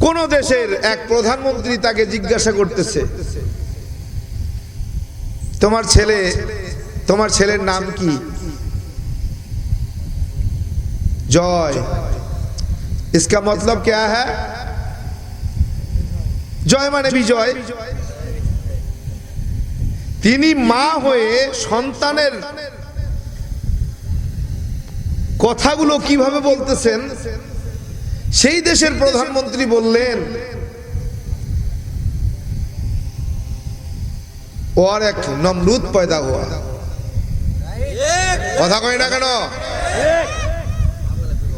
কোন দেশের এক প্রধানমন্ত্রী তাকে জিজ্ঞাসা করতেছে তোমার ছেলে তোমার ছেলের নাম কি জয় इसका मतलब क्या है জয় মানে বিজয় তিনি মা হয়ে সন্তানের কথাগুলো কিভাবে বলতেছেন সেই দেশের প্রধানমন্ত্রী বললেন ওর এক নমরুদ পয়দা হওয়া। কথা কয় না কেন?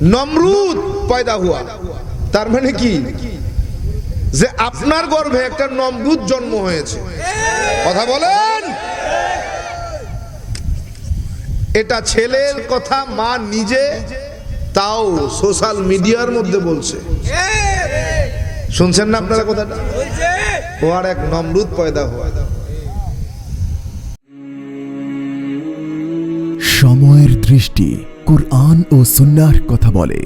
নমরুদ পয়দা হওয়া। তার মানে কি? যে আপনার গর্ভে একটা নমরুদ জন্ম হয়েছে। কথা বলেন? এটা ছেলের কথা, মা নিজে তাও সোশ্যাল মিডিয়ার মধ্যে বলছে। শুনছেন না আপনারা কথাটা? ও আর এক নমরুদ পয়দা হওয়া। সময়ের দৃষ্টি কুরআন ও সুন্নাহর কথা বলে।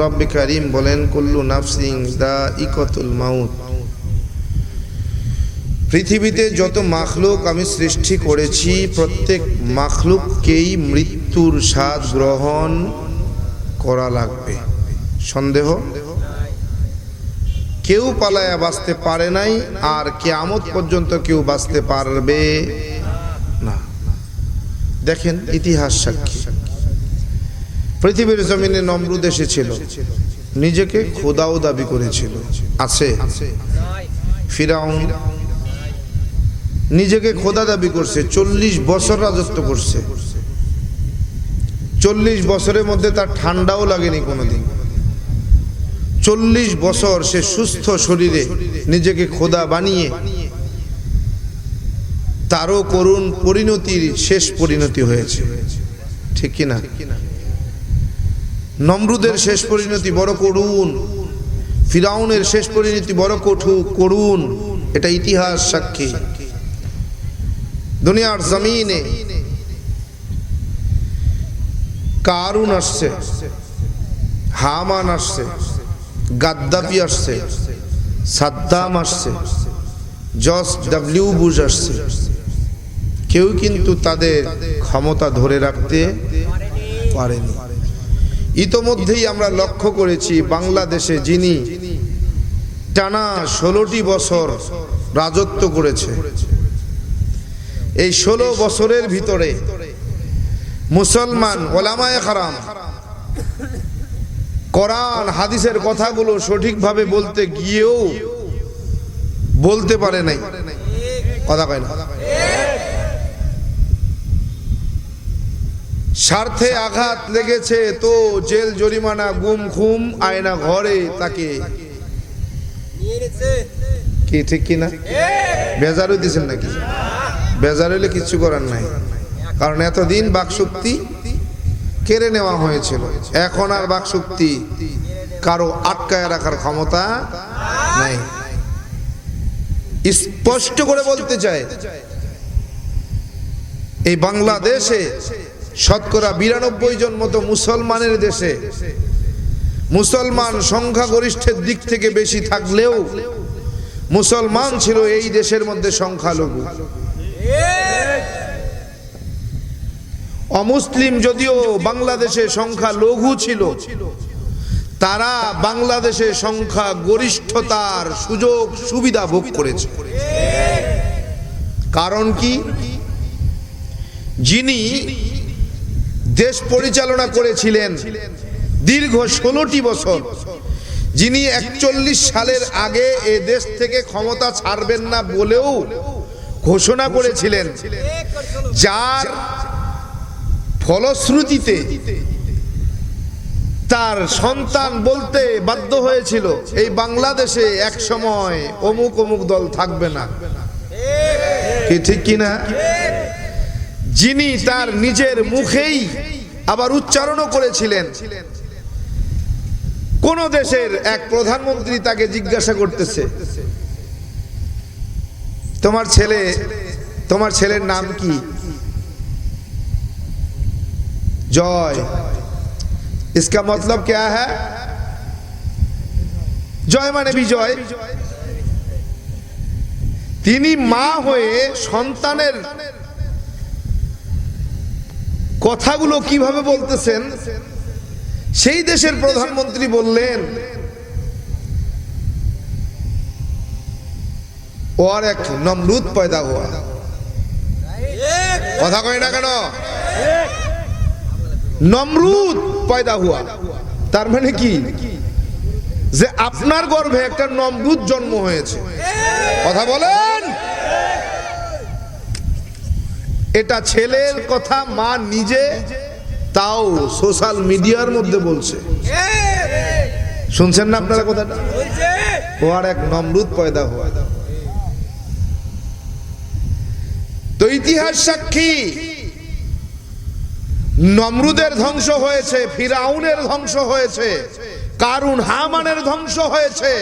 রব্বে কারিম বলেন কুল্লু নাফসিং দা ইকতুল মাউত। পৃথিবীতে যত মাখলুক আমি সৃষ্টি করেছি, প্রত্যেক মাখলুককেই মৃত্যুর স্বাদ গ্রহণ করা লাগবে। সন্দেহ? কেউ পালায়া বাঁচতে পারে নাই, আর কেয়ামত পর্যন্ত কেউ বাঁচতে পারবে না। দেখেন ইতিহাস সাক্ষী। পৃথিবীর জমিনে নমরুদ এসেছিল, নিজেকে খোদাও দাবি করেছিল। আছে। ফিরাউন নিজেকে খোদা দাবি করছে, চল্লিশ বছর রাজত্ব করছে। চল্লিশ বছরের মধ্যে তার ঠান্ডাও লাগেনি কোনোদিন। চল্লিশ বছর সে সুস্থ শরীরে নিজেকে খোদা বানিয়ে তারও করুণ পরিণতির শেষ পরিণতি হয়েছে। ঠিক কিনা নমরুদের শেষ পরিণতি বড় করুণ, ফিরাউনের শেষ পরিণতি বড় কঠু করুণ, এটা ইতিহাস সাক্ষী। দুনিয়ার জমিনে কারুন আসছে, হামান আসছে, গাদ্দাফি আসছে, সাদ্দাম আসছে, জস ডাব্লিউ বুশ আসছে। কেউ কিন্তু তাদের ক্ষমতা ধরে রাখতে পারেনি। ইতোমধ্যেই আমরা লক্ষ্য করেছি বাংলাদেশে যিনি টানা ষোলোটি বছর রাজত্ব করেছে। এই ষোলো বছরের ভিতরে মুসলমান ওলামায় খারাম কোরআন হাদিসের কথাগুলো সঠিকভাবে বলতে গিয়েও বলতে পারে নাই। কথা কয় না? স্বার্থে আঘাত লেগেছে তো জেল জরিমানা গুম খুম আয়না ঘরে তাকে। কি ঠিক কি না বেজার হইতেছেন নাকি? বেজার হইলে কিছু করার নাই। কারণ এতদিন বাকশক্তি কেড়ে নেওয়া হয়েছিল। এখন আর বাকশক্তি কারও আটকায় রাখার ক্ষমতা নাই। স্পষ্ট করে বলতে চায় এই বাংলাদেশে শতকরা বিরানব্বই জন মতো মুসলমানের দেশে মুসলমান সংখ্যাগরিষ্ঠের দিক থেকে বেশি থাকলেও মুসলমান ছিল এই দেশের মধ্যে সংখ্যালঘু। অমুসলিম যদিও বাংলাদেশে সংখ্যা লঘু ছিল, তারা বাংলাদেশে সংখ্যা গরিষ্ঠতার সুযোগ সুবিধা ভোগ করেছে। কারণ কি? যিনি দেশ পরিচালনা করেছিলেন দীর্ঘ ষোলোটি বছর, যিনি একচল্লিশ সালের আগে এ দেশ থেকে ক্ষমতা ছাড়বেন না বলেও ঘোষণা করেছিলেন, যার ফলশ্রুতিতে তার সন্তান বলতে বাধ্য হয়েছিল, এই বাংলাদেশে এক সময় অমুক অমুক দল থাকবে না। কি ঠিক কিনা যিনি তার নিজের মুখেই আবার উচ্চারণও করেছিলেন। কোন দেশের এক প্রধানমন্ত্রী তাকে জিজ্ঞাসা করতেছে, তোমার ছেলে, তোমার ছেলের নাম কি? জয় इसका मतलब क्या है জয় মানে বিজয় তিনি মা হয়ে সন্তানের কথাগুলো কিভাবে বলতেছেন সেই দেশের প্রধানমন্ত্রী বললেন ওর এক নমরুদ পয়দা হওয়া কথা কয় না কেন নমরুদ পয়দা হুয়া। তার মানে কি? যে আপনার গর্ভে একটা নমরুদ জন্ম হয়েছে। কথা বলেন? এটা ছেলের কথা মা নিজে তাও সোশ্যাল মিডিয়ার মধ্যে বলছে। শুনছেন না আপনারা কথাটা? ও আর এক নমরুদ পয়দা হওয়া তো ইতিহাস সাক্ষী নমরুদের ধ্বংস হয়েছে, ফিরাউনের ধ্বংস হয়েছে, কারুন হামানের ধ্বংস হয়েছে,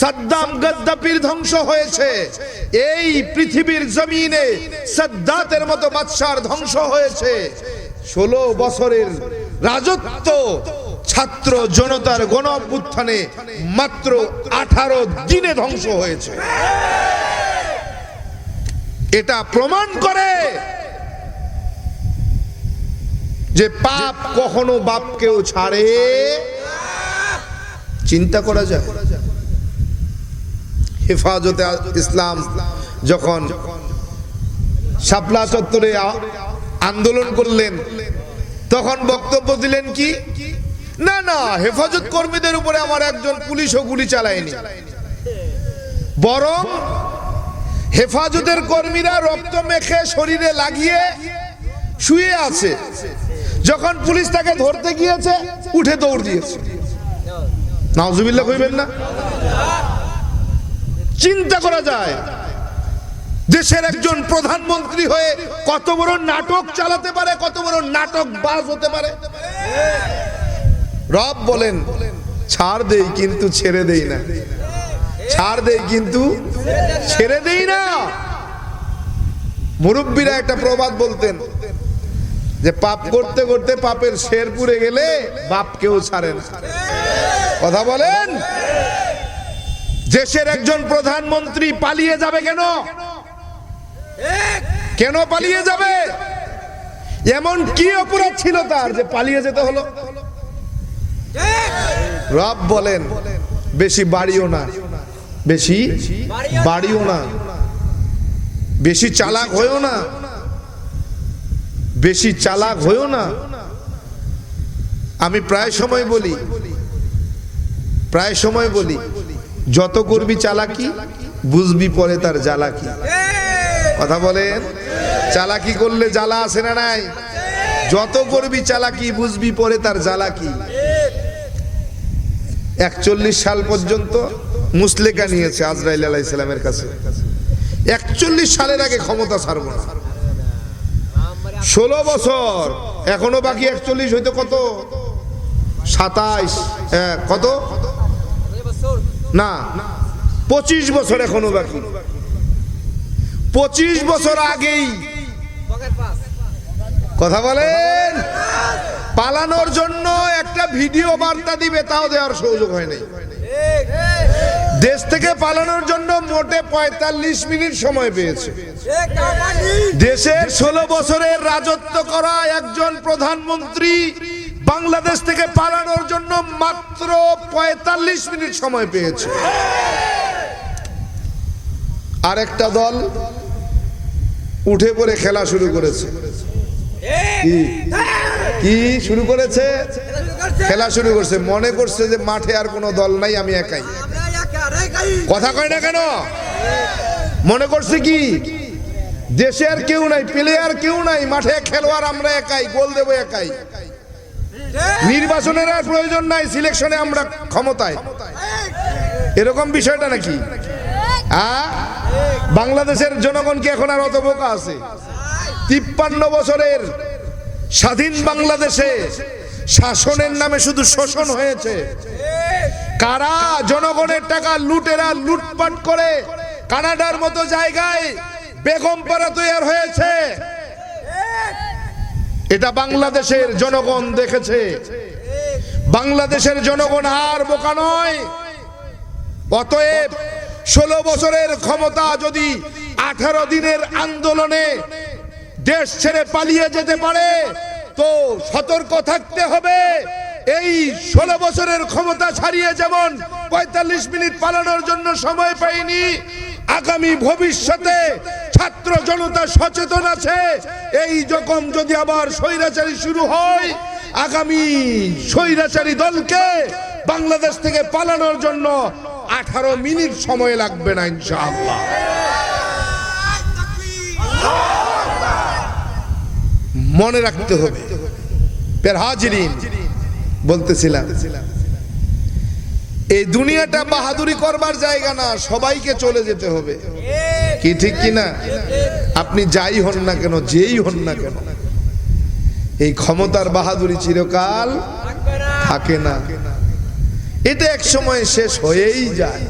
সাদ্দাম গদ্দাপির ধ্বংস হয়েছে। এই পৃথিবীর জমিনে সাদ্দাতের মতো বাদশার ধ্বংস হয়েছে। ষোলো বছরের রাজত্ব ছাত্র জনতার গণ অভ্যুত্থানে মাত্র আঠারো দিনে ধ্বংস হয়েছে। এটা প্রমাণ করে যে পাপ কখনো বাপকেও ছাড়ে, চিন্তা করা যায়। হেফাজতে ইসলাম যখন শাপলা চত্বরে আন্দোলন করলেন, তখন বক্তব্য দিলেন কি? না না, হেফাজত কর্মীদের উপরে আমার একজন পুলিশও গুলি চালায়নি। বরং হেফাজতের কর্মীরা রক্ত মেখে শরীরে লাগিয়ে শুয়ে আছে। যখন পুলিশ তাকে ধরতে গিয়েছে, উঠে দৌড় দিয়েছে। না? চিন্তা করা যায়, দেশের একজন প্রধানমন্ত্রী হয়ে কত বড় নাটক চালাতে পারে, কত বড় নাটক বাজ হতে পারে। রব বলেন, ছাড় দেই কিন্তু ছেড়ে দেই না। ছাড় দেই কিন্তু ছেড়ে দেই না। মুরব্বীরা একটা প্রবাদ বলতেন যে পাপ করতে করতে পাপের শের পুড়ে গেলে বাপ কেউ ছাড়ে না। কথা বলেন? দেশের একজন প্রধানমন্ত্রী পালিয়ে যাবে কেন? কেন পালিয়ে যাবে? এমন কি অপরাধ ছিল তার যে পালিয়ে যেতে হলো? রব বলেন, বেশি বাড়িও না, বেশি বাড়িও না, বেশি চালাক হয়েও না বেশি চালাক হয়েও না। আমি প্রায় সময় বলি, প্রায় সময় বলি, যত করবি চালাকি, বুঝবি পরে তার জ্বালাকি। কথা বলেন? চালাকি করলে জ্বালা আসে না নাই? যত করবি চালাকি, বুঝবি পরে তার জ্বালাকি। একচল্লিশ সাল পর্যন্ত মুসলেকা নিয়েছে আজরাইল আলাইসালামের কাছে। একচল্লিশ সালের আগে ক্ষমতা ছাড়ব না। ষোলো বছর। এখনও বাকি একচল্লিশ হইতে কত? সাতাইশ কত? না, পঁচিশ বছর এখনও বাকি। পঁচিশ বছর আগেই। কথা বলেন? পালানোর জন্য একটা ভিডিও বার্তা দিবে, তাও দেওয়ার সুযোগ হয় নাই। দেশ থেকে পালানোর জন্য মোটে পঁয়তাল্লিশ মিনিট সময় পেয়েছে। দেশের ষোলো বছরের রাজত্ব করা একজন প্রধানমন্ত্রী বাংলাদেশ থেকে পালানোর জন্য মাত্র পঁয়তাল্লিশ মিনিট সময় পেয়েছে। আরেকটা দল উঠে পড়ে খেলা শুরু করেছে। কি? কি শুরু করেছে? খেলা শুরু করছে। মনে করছে যে মাঠে আর কোনো দল নাই, আমি একাই। কথা কয় না কেন? মনে করছে কি? দেশে আর কেউ নাই, প্লেয়ার কেউ নাই, মাঠে খেলোয়াড় আমরা একাই, গোল দেবো একাই। নির্বাচনের আর প্রয়োজন নাই, সিলেকশনে আমরা ক্ষমতায়। এরকম বিষয়টা নাকি? বাংলাদেশের জনগণ কি এখন আর অত বোকা আছে? তিপ্পান্ন বছরের স্বাধীন বাংলাদেশে শাসনের নামে শুধু শোষণ হয়েছে। কারা জনগণের টাকা লুটেরা লুটপাট করে? কানাডার মতো জায়গায় বেগম পাড়া তৈরি হয়েছে। এটা বাংলাদেশের জনগণ দেখেছে। বাংলাদেশের জনগণ আর বোকা নয়। অতএব ষোলো বছরের ক্ষমতা যদি আঠারো দিনের আন্দোলনে দেশ ছেড়ে পালিয়ে যেতে পারে, তো সতর্ক থাকতে হবে। এই ষোলো বছরের ক্ষমতা ছাড়িয়ে যেমন পঁয়তাল্লিশ মিনিট পালানোর জন্য সময় পাইনি, আগামী ভবিষ্যতে ছাত্র জনতা সচেতন আছে। এই যখন যদি আবার স্বৈরাচারী শুরু হয়, আগামী স্বৈরাচারী দলকে বাংলাদেশ থেকে পালানোর জন্য আঠারো মিনিট সময় লাগবে না, ইনশাআল্লাহ। মনে রাখতে হবে। পের হাজিরিন। বলতেছিলাম। এই দুনিয়াটা বাহাদুরি করবার জায়গা না, সবাইকে চলে যেতে হবে। কি ঠিক কি না? আপনি যাই হন না কেন, যেই হন না কেন, এই ক্ষমতার বাহাদুরি চিরকাল থাকে না। এটা এক সময় শেষ হয়েই যায়।